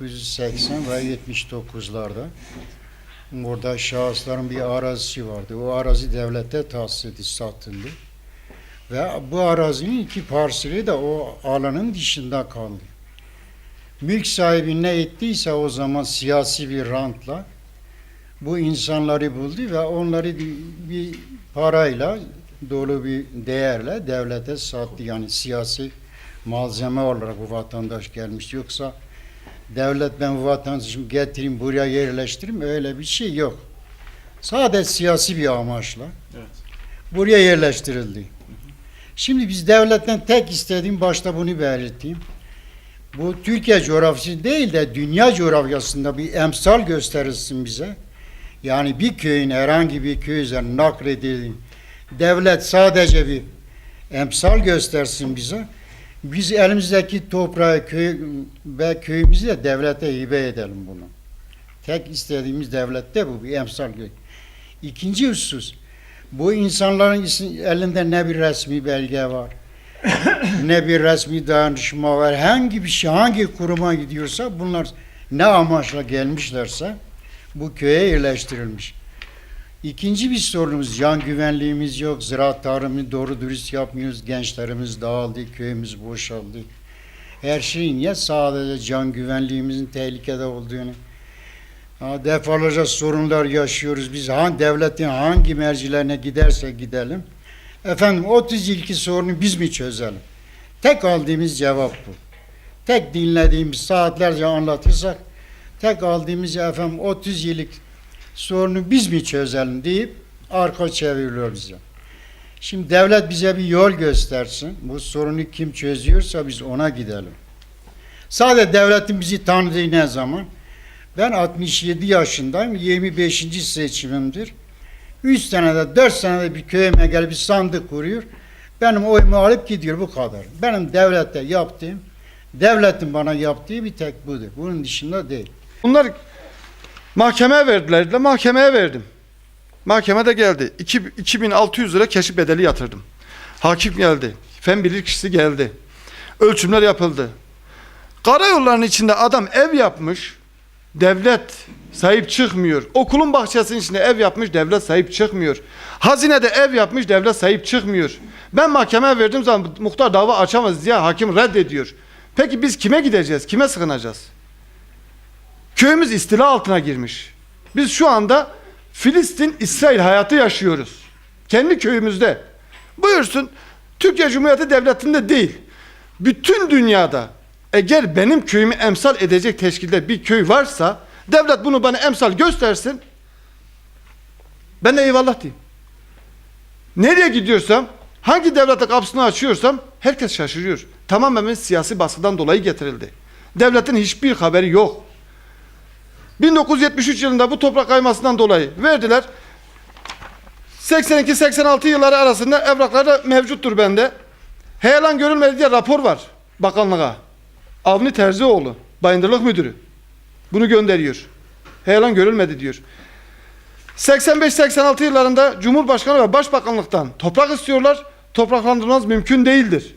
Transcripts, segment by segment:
1980 ve 79'larda burada şahısların bir arazisi vardı. O arazi devlete tahsis edildi, satıldı. Ve bu arazinin iki parseli de o alanın dışında kaldı. Mülk sahibi ne ettiyse o zaman siyasi bir rantla bu insanları buldu ve onları bir, parayla dolu bir değerle devlete sattı. Yani siyasi malzeme olarak bu vatandaş gelmiş. Yoksa devlet ben vatandaşımı getireyim buraya yerleştireyim öyle bir şey yok. Sadece siyasi bir amaçla Evet. buraya yerleştirildi. Şimdi biz devletten tek istediğim başta bunu belirteyim. Bu Türkiye coğrafyası değil de dünya coğrafyasında bir emsal gösterilsin bize. Yani bir köyün herhangi bir köy üzerine nakledildi. Devlet sadece bir emsal göstersin bize. Biz elimizdeki toprağı köy ve köyümüzü de devlete hibe edelim bunu. Tek istediğimiz devlette bu bir emsal. gö- İkinci husus, bu insanların elinde ne bir resmi belge var, ne bir resmi dayanışma var, hangi bir şey, hangi kuruma gidiyorsa bunlar ne amaçla gelmişlerse bu köye yerleştirilmiş. İkinci bir sorunumuz can güvenliğimiz yok, ziraat tarımını doğru dürüst yapmıyoruz, gençlerimiz dağıldı, köyümüz boşaldı. Her şeyin ya sadece can güvenliğimizin tehlikede olduğunu, defalarca sorunlar yaşıyoruz. Biz hangi devletin hangi mercilerine giderse gidelim. Efendim 30 yılki sorunu biz mi çözelim? Tek aldığımız cevap bu. Tek dinlediğimiz saatlerce anlatırsak tek aldığımız efendim 30 yıllık sorunu biz mi çözelim deyip arka çeviriyor bize. Şimdi devlet bize bir yol göstersin. Bu sorunu kim çözüyorsa biz ona gidelim. Sadece devletin bizi tanıdığı ne zaman? Ben 67 yaşındayım. 25. seçimimdir. 3 senede 4 senede bir köyüme gelip bir sandık kuruyor. Benim oyumu alıp gidiyor bu kadar. Benim devlette yaptığım, devletin bana yaptığı bir tek budur. Bunun dışında değil. Bunlar mahkemeye verdiler. de Mahkemeye verdim. Mahkemede geldi. İki- 2600 lira keşif bedeli yatırdım. Hakim geldi. Fen bilirkişisi geldi. Ölçümler yapıldı. Karayollarının içinde adam ev yapmış. Devlet sahip çıkmıyor. Okulun bahçesinin içinde ev yapmış. Devlet sahip çıkmıyor. Hazinede ev yapmış. Devlet sahip çıkmıyor. Ben mahkemeye verdiğim zaman muhtar dava açamaz diye hakim reddediyor. Peki biz kime gideceğiz? Kime sığınacağız? Köyümüz istila altına girmiş. Biz şu anda Filistin-İsrail hayatı yaşıyoruz. Kendi köyümüzde. Buyursun Türkiye Cumhuriyeti Devleti'nde değil. Bütün dünyada eğer benim köyümü emsal edecek teşkilde bir köy varsa devlet bunu bana emsal göstersin. Ben de eyvallah diyeyim. Nereye gidiyorsam, hangi devlete kapısını açıyorsam herkes şaşırıyor. Tamamen siyasi baskıdan dolayı getirildi. Devletin hiçbir haberi yok. 1973 yılında bu toprak kaymasından dolayı verdiler. 82-86 yılları arasında evraklar da mevcuttur bende. Heyelan görülmedi diye rapor var bakanlığa. Avni Terzioğlu, Bayındırlık Müdürü. Bunu gönderiyor. Heyelan görülmedi diyor. 85-86 yıllarında Cumhurbaşkanı ve Başbakanlıktan toprak istiyorlar. Topraklandırmaz mümkün değildir.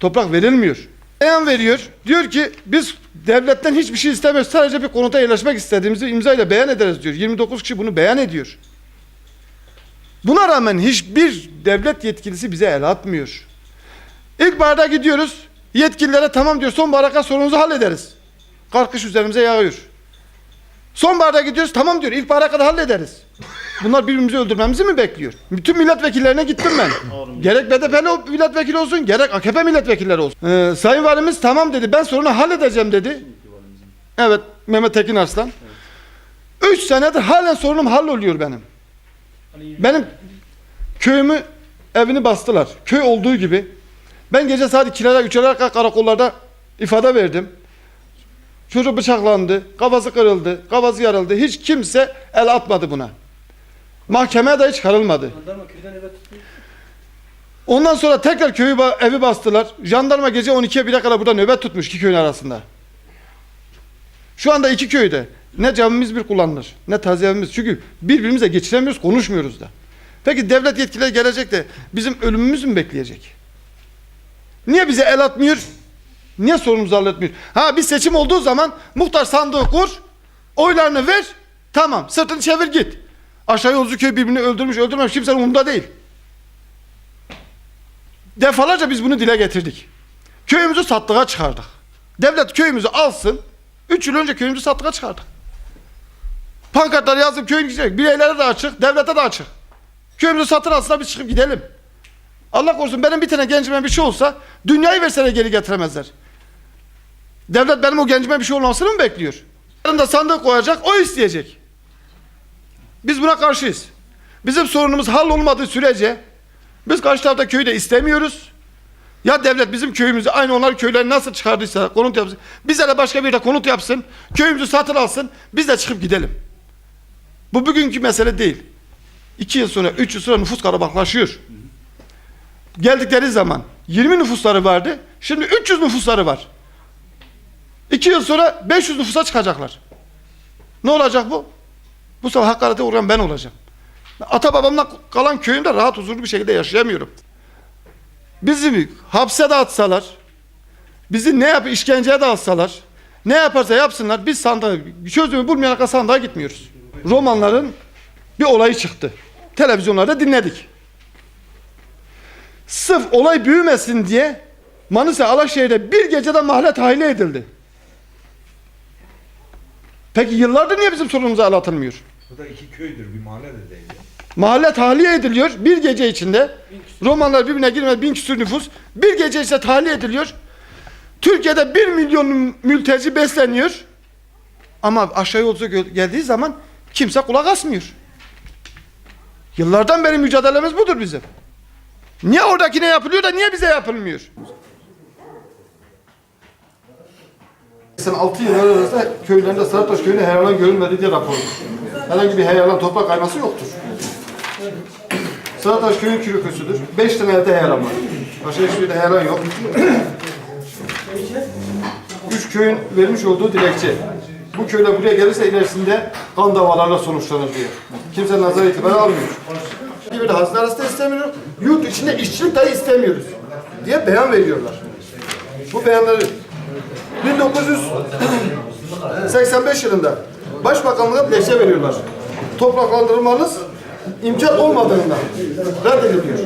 Toprak verilmiyor. Beyan veriyor. Diyor ki biz devletten hiçbir şey istemiyoruz. Sadece bir konuta yerleşmek istediğimizi imzayla beyan ederiz diyor. 29 kişi bunu beyan ediyor. Buna rağmen hiçbir devlet yetkilisi bize el atmıyor. İlkbaharda gidiyoruz. Yetkililere tamam diyor. Sonbahara kadar sorununuzu hallederiz. Karkış üzerimize yağıyor. Sonbaharda gidiyoruz. Tamam diyor. İlkbahara kadar hallederiz. Bunlar birbirimizi öldürmemizi mi bekliyor? Bütün milletvekillerine gittim ben. gerek BDP'li milletvekili olsun, gerek AKP milletvekilleri olsun. Ee, Sayın Valimiz tamam dedi. Ben sorunu halledeceğim dedi. Evet, Mehmet Tekin Arslan. Üç senedir halen sorunum halloluyor benim. Benim köyümü, evini bastılar. Köy olduğu gibi. Ben gece saat 2'lere 3'lere kadar karakollarda ifade verdim. Çocuk bıçaklandı, kafası kırıldı, kafası yarıldı. Hiç kimse el atmadı buna. Mahkemeye de hiç karılmadı. Ondan sonra tekrar köyü evi bastılar. Jandarma gece 12'ye 1'e kadar burada nöbet tutmuş iki köyün arasında. Şu anda iki köyde ne camimiz bir kullanılır ne taziyemiz. Çünkü birbirimize geçiremiyoruz, konuşmuyoruz da. Peki devlet yetkilileri gelecek de bizim ölümümüzü mü bekleyecek? Niye bize el atmıyor? Niye sorunumuzu halletmiyor? Ha bir seçim olduğu zaman muhtar sandığı kur, oylarını ver, tamam sırtını çevir git. Aşağı yolcu köy birbirini öldürmüş öldürmemiş kimsenin umurunda değil. Defalarca biz bunu dile getirdik. Köyümüzü sattığa çıkardık. Devlet köyümüzü alsın. Üç yıl önce köyümüzü sattığa çıkardık. Pankartlar yazdım köyün gidecek. Bireylere de açık, devlete de açık. Köyümüzü satın alsınlar biz çıkıp gidelim. Allah korusun benim bir tane gencime bir şey olsa dünyayı verseler geri getiremezler. Devlet benim o gencime bir şey olmasını mı bekliyor? Yarın da sandık koyacak, o isteyecek. Biz buna karşıyız. Bizim sorunumuz hallolmadığı sürece biz karşı tarafta köyü de istemiyoruz. Ya devlet bizim köyümüzü aynı onlar köyleri nasıl çıkardıysa konut yapsın. Bize de başka bir de konut yapsın. Köyümüzü satın alsın. Biz de çıkıp gidelim. Bu bugünkü mesele değil. İki yıl sonra, üç yıl sonra nüfus kalabalıklaşıyor. Geldikleri zaman 20 nüfusları vardı. Şimdi 300 nüfusları var. İki yıl sonra 500 nüfusa çıkacaklar. Ne olacak bu? Bu sefer hakarete uğrayan ben olacağım. Ata babamdan kalan köyümde rahat huzurlu bir şekilde yaşayamıyorum. Bizi hapse de atsalar, bizi ne yap işkenceye de alsalar, ne yaparsa yapsınlar biz sandığa çözümü bulmayana kadar sandığa gitmiyoruz. Romanların bir olayı çıktı. Televizyonlarda dinledik. Sırf olay büyümesin diye Manisa Alaşehir'de bir gecede mahalle tahliye edildi. Peki yıllardır niye bizim sorunumuza el atılmıyor? Bu da iki köydür bir mahalle de değil. Mahalle tahliye ediliyor bir gece içinde. Romanlar birbirine girmez bin küsur nüfus. Bir gece içinde tahliye ediliyor. Türkiye'de bir milyon mülteci besleniyor. Ama aşağı yolcu geldiği zaman kimse kulak asmıyor. Yıllardan beri mücadelemiz budur bizim. Niye oradakine yapılıyor da niye bize yapılmıyor? Sen 6 yıl arasında köylerinde Sarıtaş köyüne heyelan görülmedi diye rapor. Herhangi bir heyelan toprak kayması yoktur. Sarıtaş köyün kürüküsüdür. 5 tane elde heyelan var. Başka hiçbir de heyelan yok. Üç köyün vermiş olduğu dilekçe. Bu köyler buraya gelirse ilerisinde kan davalarla sonuçlanır diye. Kimse nazar itibarı almıyor. Gibi de hastane arası da istemiyor. Yurt içinde işçilik dahi istemiyoruz. Diye beyan veriyorlar. Bu beyanları 1985 yılında Başbakanlığa dilekçe veriyorlar. Topraklandırılmanız imkan olmadığından reddediliyor.